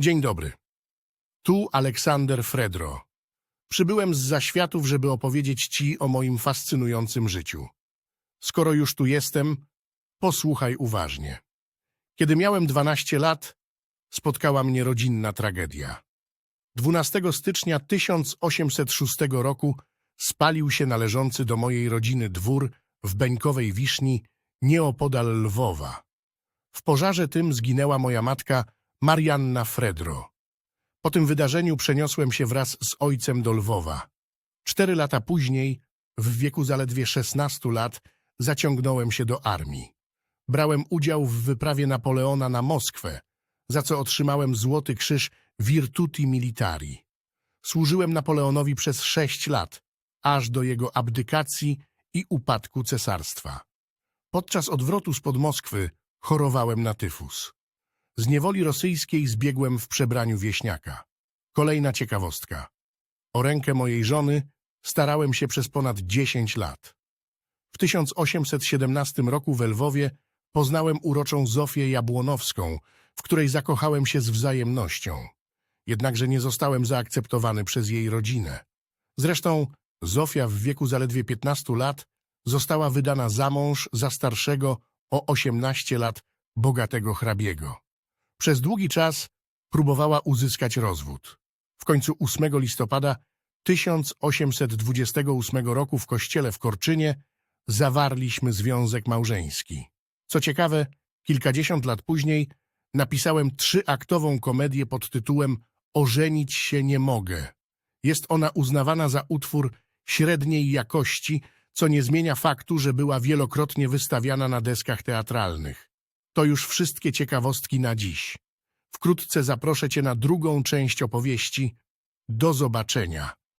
Dzień dobry. Tu Aleksander Fredro. Przybyłem z zaświatów, żeby opowiedzieć Ci o moim fascynującym życiu. Skoro już tu jestem, posłuchaj uważnie. Kiedy miałem 12 lat, spotkała mnie rodzinna tragedia. 12 stycznia 1806 roku spalił się należący do mojej rodziny dwór w Beńkowej Wiszni, nieopodal Lwowa. W pożarze tym zginęła moja matka Marianna Fredro. Po tym wydarzeniu przeniosłem się wraz z ojcem do Lwowa. Cztery lata później, w wieku zaledwie 16 lat, zaciągnąłem się do armii. Brałem udział w wyprawie Napoleona na Moskwę, za co otrzymałem Złoty Krzyż Virtuti Militari. Służyłem Napoleonowi przez sześć lat, aż do jego abdykacji i upadku cesarstwa. Podczas odwrotu spod Moskwy chorowałem na tyfus. Z niewoli rosyjskiej zbiegłem w przebraniu wieśniaka. Kolejna ciekawostka. O rękę mojej żony starałem się przez ponad 10 lat. W 1817 roku w Lwowie poznałem uroczą Zofię Jabłonowską, w której zakochałem się z wzajemnością. Jednakże nie zostałem zaakceptowany przez jej rodzinę. Zresztą Zofia w wieku zaledwie 15 lat została wydana za mąż za starszego o 18 lat bogatego hrabiego. Przez długi czas próbowała uzyskać rozwód. W końcu 8 listopada 1828 roku w kościele w Korczynie zawarliśmy związek małżeński. Co ciekawe, kilkadziesiąt lat później napisałem trzyaktową komedię pod tytułem Ożenić się nie mogę. Jest ona uznawana za utwór średniej jakości, co nie zmienia faktu, że była wielokrotnie wystawiana na deskach teatralnych. To już wszystkie ciekawostki na dziś. Wkrótce zaproszę Cię na drugą część opowieści. Do zobaczenia.